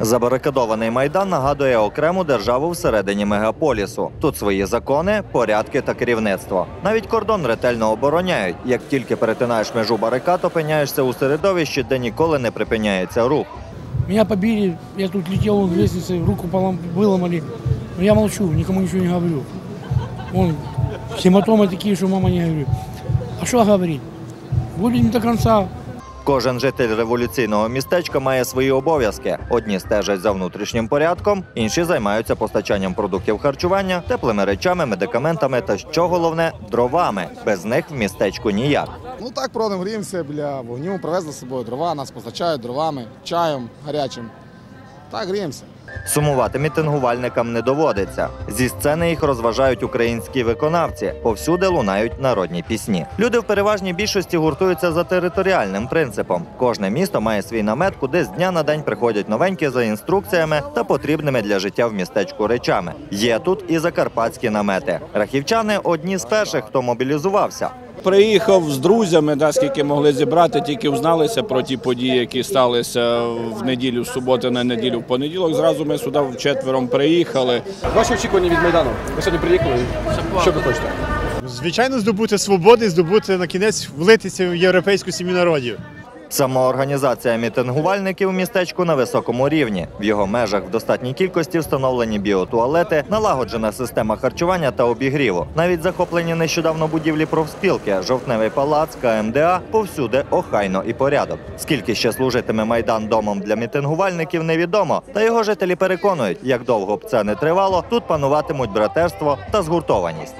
Забарикадований майдан нагадує окрему державу всередині мегаполісу. Тут свої закони, порядки та керівництво. Навіть кордон ретельно обороняють. Як тільки перетинаєш межу барикад, опиняєшся у середовищі, де ніколи не припиняється рух. Меня побили, я тут летел вон, лестнице, руку полом, выломали. Я молчу, никому ничего не говорю. Вон, хематомы такие, что мама не говорю. А что говорить? Будем до конца. Кожен житель революційного містечка має свої обов'язки. Одні стежать за внутрішнім порядком, інші займаються постачанням продуктів харчування, теплими речами, медикаментами та що головне дровами. Без них в містечку ніяк. Ну так проводимо, гріємося біля вогню, привезли з собою дрова, нас постачають дровами, чаєм гарячим. Так гріємося. Сумувати мітингувальникам не доводиться. Зі сцени їх розважають українські виконавці. Повсюди лунають народні пісні. Люди в переважній більшості гуртуються за територіальним принципом. Кожне місто має свій намет, куди з дня на день приходять новенькі за інструкціями та потрібними для життя в містечку речами. Є тут і закарпатські намети. Рахівчани одні з перших, хто мобілізувався. Приїхав з друзями, да, скільки могли зібрати, тільки взналися про ті події, які сталися в неділю, з суботи на неділю, в понеділок. Зразу ми сюди вчетвером приїхали. Ваші очікування від Майдану? Ви сьогодні приїхали. Що ви хочете? Звичайно, здобути свободи, здобути на кінець влитися в європейську сім'ю народів. Самоорганізація мітингувальників у містечку на високому рівні. В його межах в достатній кількості встановлені біотуалети, налагоджена система харчування та обігріву. Навіть захоплені нещодавно будівлі профспілки, жовтневий палац, КМДА повсюди охайно і порядок. Скільки ще служитиме майдан домом для мітингувальників, невідомо. Та його жителі переконують, як довго б це не тривало, тут пануватимуть братерство та згуртованість.